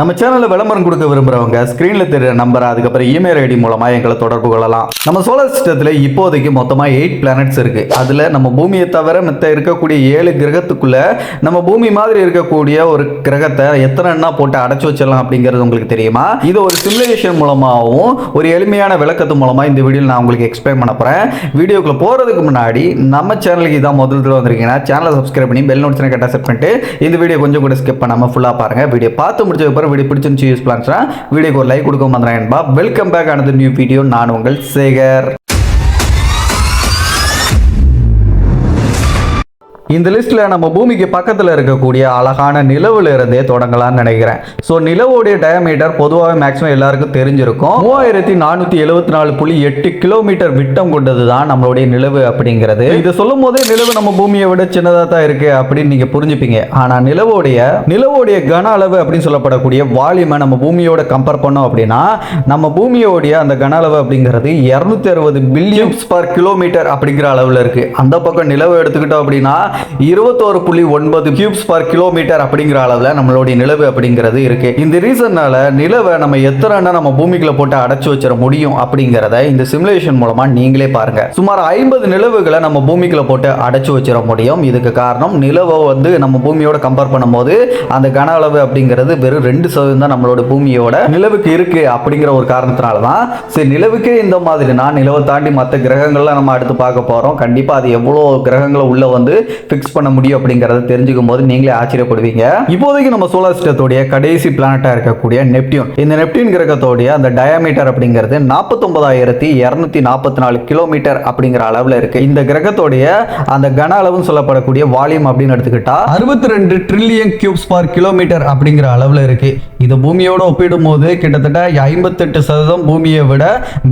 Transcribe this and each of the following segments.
நம்ம சேனலில் விளம்பரம் கொடுக்க விரும்புகிறவங்க ஸ்க்ரீனில் தெரியுற நம்பர் அதுக்கப்புறம் இமெயில் ஐடி மூலமாக எங்களை தொடர்பு கொள்ளலாம். நம்ம சோலார் சிஸ்டத்தில் இப்போதைக்கு மொத்தமாக எயிட் பிளானட்ஸ் இருக்குது அதில் நம்ம பூமியை தவிர மித்த இருக்கக்கூடிய ஏழு கிரகத்துக்குள்ளே நம்ம பூமி மாதிரி இருக்கக்கூடிய ஒரு கிரகத்தை எத்தனைன்னா போட்டு அடைச்சி வச்சிடலாம் அப்படிங்கிறது உங்களுக்கு தெரியுமா? இது ஒரு சிமுலேஷன் மூலமாகவும் ஒரு எளிமையான விளக்கத்து மூலமாக இந்த வீடியோவில் நான் உங்களுக்கு எக்ஸ்பிளைன் பண்ண போகிறேன் வீடியோக்குள்ள போகிறதுக்கு முன்னாடி நம்ம சேனலுக்கு இதான் முதல் தடவை வந்திருக்கீங்கன்னா சேனலை சப்ஸ்கிரைப் பண்ணி பெல் நோட்ஸ் கட்டாக செட் பண்ணிட்டு இந்த வீடியோ கொஞ்சம் கூட ஸ்கிப் பண்ணாமல் ஃபுல்லாக பாருங்கள் வீடியோ பார்த்து முடிச்சதுக்கப்புறம் அப்புறம் வீடியோ பிடிச்சிருந்துச்சு யூஸ் பிளான்ஸ்னா வீடியோக்கு ஒரு லைக் கொடுக்க வந்துடுறேன் வெல்கம் பேக் ஆனது நியூ வீடியோ நான் உங்கள் சேகர். இந்த லிஸ்ட்டில் நம்ம பூமிக்கு பக்கத்தில் இருக்கக்கூடிய அழகான நிலவுல இருந்தே தொடங்கலாம்னு நினைக்கிறேன். ஸோ நிலவுடைய டயமீட்டர் பொதுவாக மேக்ஸிமம் எல்லாருக்கும் தெரிஞ்சிருக்கும். மூவாயிரத்தி நானூற்றி எழுபத்தி நாலு புள்ளி எட்டு கிலோமீட்டர் விட்டம் கொண்டது தான் நம்மளுடைய நிலவு அப்படிங்கிறது. இதை சொல்லும் போதே நிலவு நம்ம பூமியை விட சின்னதாக தான் இருக்கு அப்படின்னு நீங்கள் புரிஞ்சுப்பீங்க. ஆனால் நிலவுடைய நிலவுடைய கன அளவு அப்படின்னு சொல்லப்படக்கூடிய வால்யூமை நம்ம பூமியோட கம்பேர் பண்ணோம் அப்படின்னா நம்ம பூமியோடைய அந்த கன அளவு அப்படிங்கிறது இரநூத்தி அறுபது பில்லியன்ஸ் பர் கிலோமீட்டர் அப்படிங்கிற அளவில் இருக்கு. அந்த பக்கம் நிலவு எடுத்துக்கிட்டோம் அப்படின்னா இருபத்தோரு புள்ளி ஒன்பது கியூப்ஸ் பர் கிலோமீட்டர் அப்படிங்கிற அளவில் நம்மளுடைய நிலவு அப்படிங்கிறது இருக்கு. இந்த ரீசன்னால நிலவை நம்ம எத்தனை நம்ம பூமிக்குள்ள போட்டு அடைச்சு வச்சிட முடியும் அப்படிங்கிறத இந்த சிமுலேஷன் மூலமா நீங்களே பாருங்க. சுமார் ஐம்பது நிலவுகளை நம்ம பூமிக்குள்ள போட்டு அடைச்சு வச்சிட முடியும். இதுக்கு காரணம் நிலவை வந்து நம்ம பூமியோட கம்பேர் பண்ணும்போது அந்த கன அளவு அப்படிங்கிறது வெறும் ரெண்டு சதவீதம் தான் நம்மளோட பூமியோட நிலவுக்கு இருக்கு அப்படிங்கிற ஒரு காரணத்தினால தான் சரி நிலவுக்கே இந்த மாதிரி நான் நிலவை தாண்டி மற்ற கிரகங்கள்லாம் நம்ம அடுத்து பார்க்க போறோம். கண்டிப்பா அது எவ்வளோ கிரகங்களை உள்ள வந்து ஃபிக்ஸ் பண்ண முடியும் அப்படிங்கறத தெரிஞ்சுக்கும் போது நீங்களே ஆச்சரியப்படுவீங்க. இப்போதைக்கு நம்ம சோலார் சிஸ்டத்துடைய கடைசி பிளானட்டா இருக்கக்கூடிய நெப்டியூன். இந்த நெப்டியூன் கிரகத்தோடைய அந்த டயாமீட்டர் அப்படிங்கிறது நாற்பத்தொன்பதாயிரத்தி இரநூத்தி நாற்பத்தி நாலு கிலோமீட்டர் அப்படிங்கிற அளவில் இருக்கு. இந்த கிரகத்தோடைய அந்த கன அளவுன்னு சொல்லப்படக்கூடிய வால்யூம் அப்படின்னு எடுத்துக்கிட்டா அறுபத்தி ரெண்டு ட்ரில்லியன் கியூப்ஸ் பர் கிலோமீட்டர் அப்படிங்கிற அளவில் இருக்கு. இது பூமியோட ஒப்பிடும் போது கிட்டத்தட்ட ஐம்பத்தெட்டு சதவீதம் பூமியை விட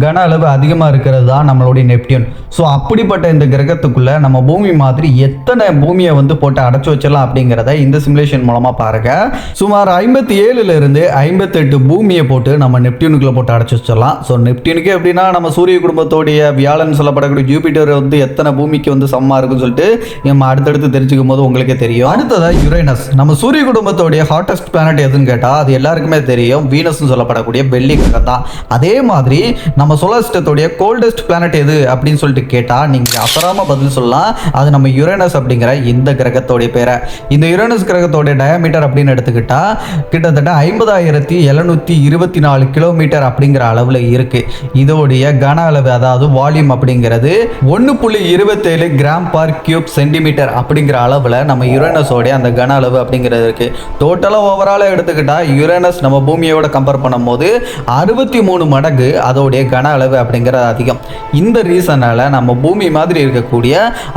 கன அளவு அதிகமாக இருக்கிறது தான் நம்மளுடைய நெப்டியூன். ஸோ அப்படிப்பட்ட இந்த கிரகத்துக்குள்ள நம்ம பூமி மாதிரி எத்தனை பூமியை வந்து போட்டு அடைச்சி வச்சிடலாம் அப்படிங்கிறத இந்த சிமுலேஷன் மூலமாக பாருங்க. சுமார் ஐம்பத்தி ஏழுல இருந்து ஐம்பத்தெட்டு பூமியை போட்டு நம்ம நெப்டியூனுக்குள்ள போட்டு அடைச்சி வச்சிடலாம். ஸோ நெப்டியூனுக்கு எப்படின்னா நம்ம சூரிய குடும்பத்தோடைய வியாழன் சொல்லப்படக்கூடிய ஜூபிட்டர் வந்து எத்தனை பூமிக்கு வந்து சமமாக இருக்குன்னு சொல்லிட்டு நம்ம அடுத்தடுத்து தெரிஞ்சுக்கும் போது உங்களுக்கே தெரியும். அடுத்ததாக யுரேனஸ் நம்ம சூரிய குடும்பத்தோடைய ஹாட்டஸ்ட் பிளானட் எதுன்னு கேட்டால் அது எல்லாருக்குமே தெரியும். வீனஸ்னு சொல்லப்படக்கூடிய வெள்ளி கிரகம் தான். அதே மாதிரி நம்ம சோலாஸ்டத்துடைய கோல்டஸ்ட் பிளானட் எது அப்படின்னு சொல்லிட்டு கேட்டால் நீங்கள் அசராம பதில் சொல்லலாம். அது நம்ம யுரேனஸ் அப்படிங்கிற இந்த கிரகத்தோடைய பேரை. இந்த யுரேனஸ் கிரகத்தோடைய டயமீட்டர் அப்படின்னு எடுத்துக்கிட்டா கிட்டத்தட்ட ஐம்பதாயிரத்தி எழுநூத்தி இருபத்தி நாலு கிலோமீட்டர் அப்படிங்கிற அளவில் இருக்கு. இதோடைய கன அளவு அதாவது வால்யூம் அப்படிங்கிறது ஒன்று புள்ளி இருபத்தேழு கிராம் பர் கியூப் சென்டிமீட்டர் அப்படிங்கிற அளவில் நம்ம யுரேனஸோடைய அந்த கன அளவு அப்படிங்கிறது இருக்கு. டோட்டலாக ஓவராலாக எடுத்துக்கிட்டா யுரேனஸ் நம்ம பூமியோட கம்பேர் பண்ணும்போது அறுபத்தி மூணு மடங்கு அதோடைய கன அளவு அப்படிங்கிறது அதிகம். இந்த ரீசனால நம்ம பூமி மாதிரி இருக்கக்கூடிய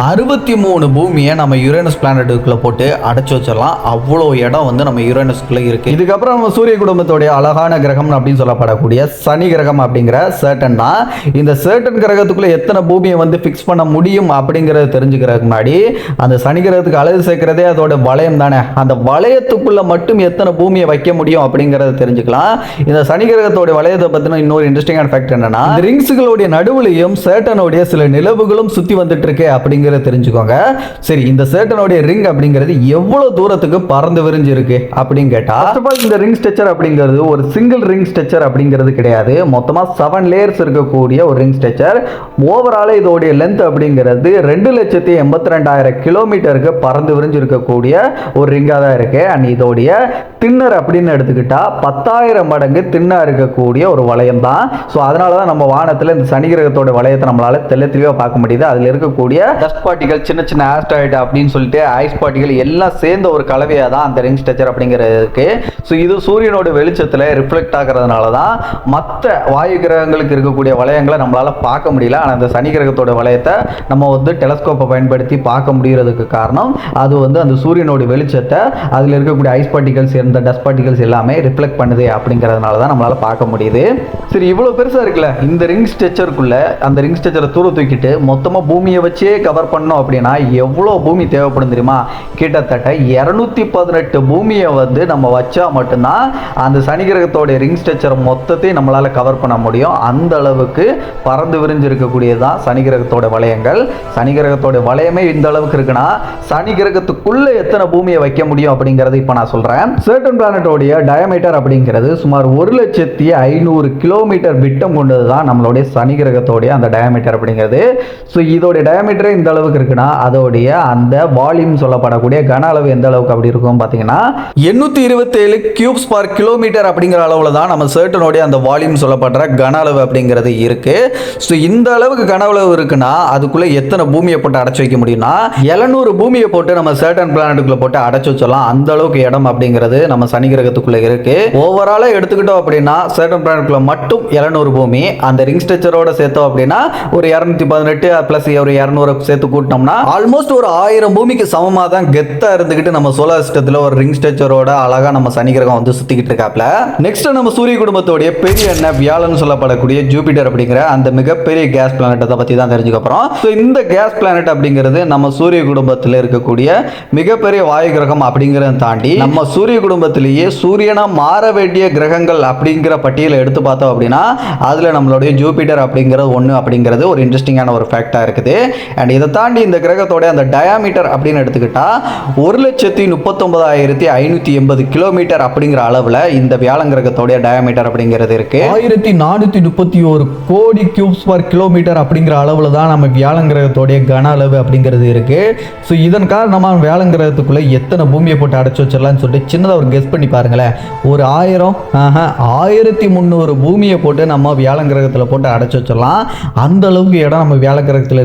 அறுபத்தி மூணு பூமியை நம்ம யுரேனஸ் பிளானட்டுக்குள்ளே போட்டு அடைச்சி வச்சிடலாம். அவ்வளோ இடம் வந்து நம்ம யுரேனஸ்குள்ளே இருக்குது இதுக்கப்புறம் நம்ம சூரிய குடும்பத்துடைய அழகான கிரகம் அப்படின்னு சொல்லப்படக்கூடிய சனி கிரகம் அப்படிங்கிற சேர்டன் தான். இந்த சேட்டன் கிரகத்துக்குள்ளே எத்தனை பூமியை வந்து ஃபிக்ஸ் பண்ண முடியும் அப்படிங்கிறத தெரிஞ்சுக்கிறதுக்கு முன்னாடி அந்த சனி கிரகத்துக்கு அழகு சேர்க்கிறதே அதோட வளையம் தானே. அந்த வளையத்துக்குள்ளே மட்டும் எத்தனை பூமியை வைக்க முடியும் அப்படிங்கிறத தெரிஞ்சுக்கலாம். இந்த சனி கிரகத்தோட வளையத்தை பற்றின இன்னொரு இன்ட்ரெஸ்டிங்கான ஃபேக்ட் என்னன்னா ரிங்ஸுகளுடைய நடுவுலையும் சேட்டனுடைய சில நிலவுகளும் சுற்றி வந்துட்டு இருக்கு அப்படிங்கிறத தெரிஞ்சுக்கோங்க. சரி இந்த சேட்டனுடைய ரிங் அப்படிங்கிறது எவ்வளவு தூரத்துக்கு பறந்து விரிஞ்சு இருக்கு அப்படின்னு கேட்டா first of all, இந்த ரிங் ஸ்ட்ரக்சர் அப்படிங்கிறது ஒரு சிங்கிள் ரிங் ஸ்ட்ரக்சர் அப்படிங்கிறது கிடையாது. மொத்தமா செவன் லேயர்ஸ் இருக்கக்கூடிய ஒரு ரிங் ஸ்ட்ரக்சர் ஓவரால இதோடைய லென்த் அப்படிங்கிறது ரெண்டு லட்சத்தி எண்பத்தி ரெண்டாயிரம் கிலோமீட்டருக்கு பறந்து விரிஞ்சு இருக்கக்கூடிய ஒரு ரிங்காக தான் இருக்கு. அண்ட் இதோடைய தின்னர் அப்படின்னு எடுத்துக்கிட்டா பத்தாயிரம் மடங்கு தின்னா இருக்கக்கூடிய ஒரு வளையம் தான். ஸோ அதனால தான் நம்ம வானத்தில் இந்த சனி கிரகத்தோட வளையத்தை நம்மளால தெல்ல தெளிவாக பார்க்க முடியுது. அதில் இருக்கக்கூடிய டஸ்ட் பார்ட்டிகள் சின்ன சின்ன ஆஸ்ட்ராய்டு அப்படின்னு சொல்லிட்டு ஐஸ் பார்ட்டிகள் எல்லாம் சேர்ந்த ஒரு கலவையாக தான் அந்த ரிங் ஸ்ட்ரக்சர் அப்படிங்கிறதுக்கு. ஸோ இது சூரியனோட வெளிச்சத்தில் ரிஃப்ளெக்ட் ஆகிறதுனால தான் மற்ற வாயு கிரகங்களுக்கு இருக்கக்கூடிய வளையங்களை நம்மளால பார்க்க முடியல. ஆனால் அந்த சனி கிரகத்தோட வளையத்தை நம்ம வந்து டெலஸ்கோப்பை பயன்படுத்தி பார்க்க முடியறதுக்கு காரணம் அது வந்து அந்த சூரியனோட வெளிச்சத்தை அதில் இருக்கக்கூடிய ஐஸ் பார்ட்டிகல்ஸ் இருந்த டஸ்ட் பார்ட்டிகல்ஸ் எல்லாமே ரிஃப்ளெக்ட் பண்ணுது அப்படிங்கிறதுனால தான் நம்மளால பார்க்க முடியுது. சரி இவ்வளோ பெருசாக இருக்குல்ல? இந்த ரிங் ஸ்ட்ரக்சருக்குள்ளே அந்த ரிங் ஸ்ட்ரக்சரை தூர தூக்கிட்டு மொத்தமாக பூமியை வச்சே கவர் பண்ணோம் அப்படின்னா எவ்வளோ எவ்வளோ பூமி தேவைப்படும் தெரியுமா? கிட்டத்தட்ட இரநூத்தி பதினெட்டு பூமியை வந்து நம்ம வச்சா மட்டும்தான் அந்த சனி கிரகத்தோடைய ரிங் ஸ்ட்ரக்சர் மொத்தத்தையும் நம்மளால் கவர் பண்ண முடியும். அந்த அளவுக்கு பறந்து விரிஞ்சு இருக்கக்கூடியதுதான் சனி கிரகத்தோட வளையங்கள். சனி கிரகத்தோட வளையமே இந்த அளவுக்கு இருக்குன்னா சனி கிரகத்துக்குள்ளே எத்தனை பூமியை வைக்க முடியும் அப்படிங்கறது இப்போ நான் சொல்கிறேன் சேர்டன் பிளானட்டோடைய டயமீட்டர் அப்படிங்கிறது சுமார் ஒரு லட்சத்தி ஐநூறு கிலோமீட்டர் விட்டம் கொண்டது தான் நம்மளுடைய சனி கிரகத்தோடைய அந்த டயமீட்டர் அப்படிங்கிறது. ஸோ இதோடைய டயமீட்டரே இந்த அளவுக்கு இருக்குன்னா அதோடைய அந்த வால்யூம் சொல்லப்படக்கூடிய கன அளவு எந்த அளவுக்கு அப்படி இருக்கும் பார்த்தீங்கன்னா எண்ணூற்றி இருபத்தேழு கியூப்ஸ் பர் கிலோமீட்டர் அப்படிங்கிற அளவில் தான் நம்ம சர்ட்டனுடைய அந்த வால்யூம் சொல்லப்படுற கன அளவு அப்படிங்கிறது இருக்கு. ஸோ இந்த அளவுக்கு கன அளவு இருக்குன்னா அதுக்குள்ளே எத்தனை பூமியை போட்டு அடைச்சி வைக்க முடியும்னா எழுநூறு பூமியை போட்டு நம்ம சர்டன் பிளானட்டுக்குள்ள போட்டு அடைச்சி வச்சிடலாம். அந்த அளவுக்கு இடம் அப்படிங்கிறது நம்ம சனி கிரகத்துக்குள்ளே இருக்கு. ஓவராலாக எடுத்துக்கிட்டோம் அப்படின்னா சர்டன் பிளானட்டுக்குள்ள மட்டும் எழுநூறு பூமி அந்த ரிங் ஸ்ட்ரக்சரோட சேர்த்தோம் அப்படின்னா ஒரு இரநூத்தி பதினெட்டு பிளஸ் ஒரு இரநூறு சேர்த்து கூட்டினோம்னா ஆல்மோஸ்ட் ஒரு ஆயிரம் பூமிக்கு சமமாக தான் கெத்தா இருந்துகிட்டு நம்ம சோலார் சிஸ்டத்தில் ஒரு ரிங் ஸ்ட்ரக்சரோட அழகா நம்ம சனி கிரகம் வந்து சுத்திக்கிட்டு இருக்காப்ல. நெக்ஸ்ட் நம்ம சூரிய குடும்பத்தோடைய பெரிய என்ன வியாழன் சொல்லப்படக்கூடிய ஜூபிட்டர் அப்படிங்கிற அந்த மிகப்பெரிய கேஸ் பிளானட்டை பத்தி தான் தெரிஞ்சுக்க போறோம். ஸோ இந்த கேஸ் பிளானட் அப்படிங்கிறது நம்ம சூரிய குடும்பத்தில் இருக்கக்கூடிய மிகப்பெரிய வாயு கிரகம் அப்படிங்கிறத தாண்டி நம்ம சூரிய குடும்பத்திலேயே சூரியனா மாற வேண்டிய கிரகங்கள் அப்படிங்கிற பட்டியலை எடுத்து பார்த்தோம் அப்படின்னா அதுல நம்மளுடைய ஜூபிட்டர் அப்படிங்கிறது ஒன்று அப்படிங்கிறது ஒரு இன்ட்ரெஸ்டிங்கான ஒரு ஃபேக்டாக இருக்குது. அண்ட் இதை தாண்டி இந்த கிரகத்தோட அந்த டயாமீட்டர் அப்படின்னு எடுத்துக்கிட்டால் ஒரு லட்சத்தி முப்பத்தொன்பதாயிரத்தி ஐநூற்றி எண்பது கிலோமீட்டர் அப்படிங்கிற அளவில் இந்த வியாழன் கிரகத்தோடைய டயாமீட்டர் அப்படிங்கிறது இருக்குது ஆயிரத்தி நானூற்றி முப்பத்தி ஒரு கோடி கியூப்ஸ் பர் கிலோமீட்டர் அப்படிங்கிற அளவில் தான் நம்ம வியாழன் கிரகத்தோடைய கன அளவு அப்படிங்கிறது இருக்குது ஸோ இதன் காரணமாக வியாழன் எத்தனை பூமியை போட்டு அடைச்சி வச்சிடலாம்னு சொல்லிட்டு சின்னதாக ஒரு கெஸ் பண்ணி பாருங்களேன். ஒரு ஆயிரம் ஆயிரத்தி முந்நூறு பூமியை போட்டு நம்ம வியாழன் கிரகத்தில் போட்டு அடைச்சி வச்சிடலாம். அந்த அளவுக்கு இடம் நம்ம வியாழ கிரகத்தில்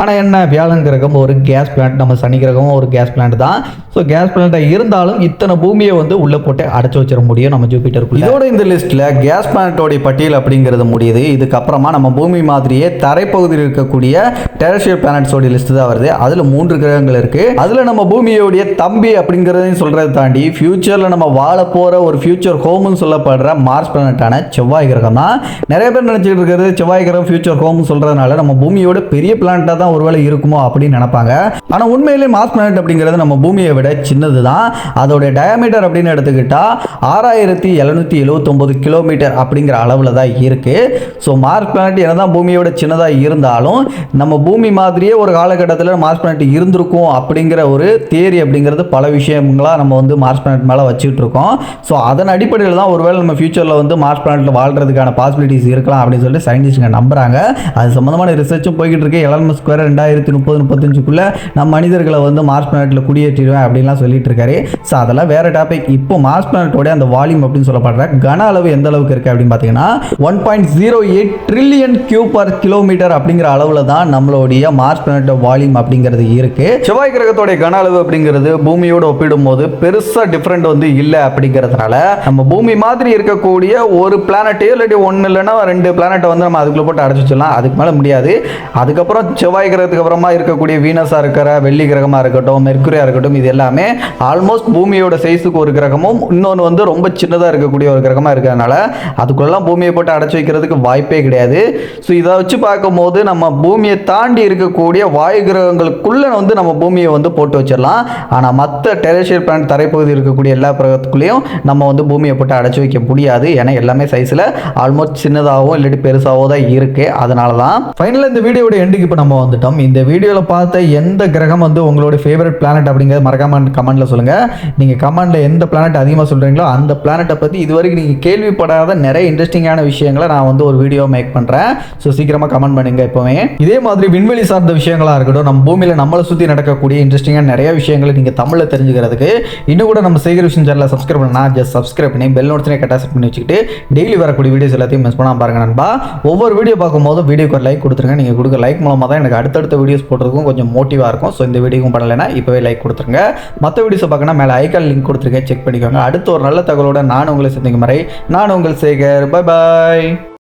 ஆனால் என்ன? வியாழன் கிரகம் ஒரு கேஸ் பிளான்ட் நம்ம சனி கிரகமும் ஒரு கேஸ் பிளான்ட் தான். ஸோ கேஸ் பிளான்ட்டாக இருந்தாலும் இத்தனை பூமியை வந்து உள்ளே போட்டு அடைச்சி வச்சிட முடியும் நம்ம ஜூபிட்டருக்குள்ள. இதோட இந்த லிஸ்ட்டில் கேஸ் பிளான்ட்டோடைய பட்டியல் அப்படிங்கிறது முடியுது. இதுக்கப்புறமா நம்ம பூமி மாதிரியே தரைப்பகுதியில் இருக்கக்கூடிய டெரஷியல் பிளானட்ஸோட லிஸ்ட் தான் வருது. அதில் மூன்று கிரகங்கள் இருக்குது அதில் நம்ம பூமியோடைய தம்பி அப்படிங்கிறதையும் சொல்கிறத தாண்டி ஃபியூச்சரில் நம்ம வாழ போகிற ஒரு ஃபியூச்சர் ஹோம்னு சொல்லப்படுற மார்ஸ் பிளானட்டான செவ்வாய் கிரகம் தான். நிறைய பேர் நினச்சிட்டு இருக்கிறது செவ்வாய் கிரகம் ஃபியூச்சர் ஹோம்னு சொல்கிறதுனால நம்ம பூமியோட பெரிய பிளானட்டாக தான் ஒருவேளை இருக்குமோ அப்படின்னு நினைப்பாங்க. ஆனால் உண்மையிலே மார்ஸ் பிளானட் அப்படிங்கிறது நம்ம பூமியை விட சின்னது தான் அதோடைய டயாமீட்டர் அப்படின்னு எடுத்துக்கிட்டால் ஆறாயிரத்தி எழுநூத்தி எழுவத்தொம்பது கிலோமீட்டர் அப்படிங்கிற அளவில் தான் இருக்குது ஸோ மார்ஸ் பிளானட் என்னதான் பூமியோட சின்னதாக இருந்தாலும் நம்ம பூமி மாதிரியே ஒரு காலகட்டத்தில் மார்ஸ் பிளானட் இருந்திருக்கும் அப்படிங்கிற ஒரு தேரி அப்படிங்கிறது பல விஷயங்களாக நம்ம வந்து மார்ஸ் பிளானட் மேலே வச்சுட்டு இருக்கோம். ஸோ அதன் அடிப்படையில் தான் ஒருவேளை நம்ம ஃபியூச்சரில் வந்து மார்ஸ் பிளானட்டில் வாழ்றதுக்கான பாசிபிலிட்டிஸ் இருக்கலாம் அப்படின்னு சொல்லிட்டு சயின்டிஸ்ட்டுங்க நம்புகிறாங்க அது சம்மந்தமான ரிசர்ச்சும் போய்கிட்டு இருக்கு. எலன் ஸ்கொயர் ரெண்டாயிரத்தி முப்பது முப்பத்தஞ்சுக்குள்ளே நம்ம மனிதர்களை வந்து மார்ஸ் பிளானட்டில் குடியேற்றிடுவேன் அப்படின்லாம் சொல்லிட்டு இருக்காரு ஸோ அதெல்லாம் வேற டாபிக் இப்போ மார்ஸ் பிளானட்டோட அந்த வால்யூம் அப்படின்னு சொல்லப்படுற கன அளவு எந்த அளவுக்கு இருக்கு அப்படின்னு பார்த்தீங்கன்னா one point zero eight trillion cube per kilometre அப்படிங்கிற அளவில் தான் நம்மளுடைய மார்ஸ் பிளானட் வால்யூம் அப்படிங்கிறது இருக்கு. செவ்வாய் கிரகத்தோடைய கன அளவு அப்படிங்கிறது பூமியோடு ஒப்பிடும்போது பெருசா டிஃப்ரெண்ட் வந்து இல்லை அப்படிங்கிறதுனால நம்ம பூமி மாதிரி இருக்கக்கூடிய ஒரு பிளானட்டே இல்லாட்டி ஒன்று இல்லைன்னா ரெண்டு பிளானட்டை வந்து நம்ம அதுக்குள்ள போட்டு அடைச்சி வச்சிடலாம். அதுக்கு மேலே முடியாது. அதுக்கப்புறம் செவ்வாய் கிரகத்துக்கு அப்புறமா இருக்கக்கூடிய வீனஸாக இருக்கிற வெள்ளி கிரகமாக இருக்கட்டும் மெர்க்குரியாக இருக்கட்டும் இது எல்லாமே ஆல்மோஸ்ட் பூமியோட சைஸுக்கு ஒரு கிரகமும் இன்னொன்று வந்து ரொம்ப சின்னதாக இருக்கக்கூடிய ஒரு கிரகமாக இருக்கிறதுனால அதுக்குள்ளெல்லாம் பூமியை போட்டு அடைச்சி வைக்கிறதுக்கு வாய்ப்பே கிடையாது. ஸோ இதை வச்சு பார்க்கும்போது நம்ம பூமியை தாண்டி இருக்கக்கூடிய வாயு கிரகங்களுக்குள்ளே வந்து நம்ம பூமியை வந்து போட்டு வச்சிடலாம். ஆனால் மற்ற டெரேஷியல் பிளானட் தரைப்பகுதி இருக்கக்கூடிய எல்லா கிரகத்துக்குள்ளேயும் நம்ம வந்து பூமியை போட்டு அடைச்சி வைக்க முடியாது. ஏன்னா எல்லாமே சைஸில் ஆல்மோஸ்ட் சின்னதாகவும் இல்லாட்டி பெருசாகவோ தான் இருக்குது அதனால தான் ஃபைனலாக இந்த வீடியோட எண்டுக்கு இப்போ நம்ம வந்துட்டோம். இந்த வீடியோவில் பார்த்த எந்த கிரகம் வந்து உங்களோட ஃபேவரட் பிளானட் அப்படிங்கிறது மறக்காம கமெண்ட்டில் சொல்லுங்கள் நீங்கள் கமெண்ட்டில் எந்த பிளானட் அதிகமாக சொல்கிறீங்களோ அந்த பிளானட்டை பற்றி இதுவரைக்கும் நீங்கள் கேள்விப்படாத நிறைய இன்ட்ரெஸ்டிங்கான விஷயங்களை நான் வந்து ஒரு வீடியோ மேக் பண்ணுறேன் ஸோ சீக்கிரமாக கமெண்ட் பண்ணுங்க எப்போவுமே. இதே மாதிரி விண்வெளி சார்ந்த விஷயங்களா இருக்கட்டும் நம்ம பூமியில் நம்மளை சுற்றி நடக்கக்கூடிய இன்ட்ரெஸ்டிங்கான நிறைய விஷயங்களை நீங்கள் தமிழில் தெரிஞ்சுக்கிறதுக்கு இன்னும் கூட நம்ம சேகர் விஷயம் சேனலை சப்ஸ்கிரைப் பண்ணா ஜஸ்ட் சப்ஸ்கிரைப் பண்ணி பெல் நோட்ஸனே கரெக்டாக செட் பண்ணி வச்சுக்கிட்டு டெய்லி வரக்கூடிய வீடியோஸ் எல்லாத்தையும் மிஸ் பண்ணாம பாருங்க நண்பா. ஒவ்வொரு வீடியோ பார்க்கும்போது வீடியோக்கு ஒரு லைக் கொடுத்துருங்க. நீங்கள் கொடுக்க லைக் மூலமாக தான் எனக்கு அடுத்தடுத்த வீடியோஸ் போடுறதுக்கும் கொஞ்சம் மோட்டிவாக இருக்கும். ஸோ இந்த வீடியோக்கும் படலைன்னா இப்போவே லைக் கொடுத்துருங்க. மற்ற வீடியோஸை பார்க்கணும் மேலே ஐக்கால் லிங்க் கொடுத்துருக்கேன். செக் பண்ணிக்கோங்க. அடுத்த ஒரு நல்ல தகவலோட நான் உங்களை சந்திக்கும் வரை நான் உங்கள் சேகர். Bye bye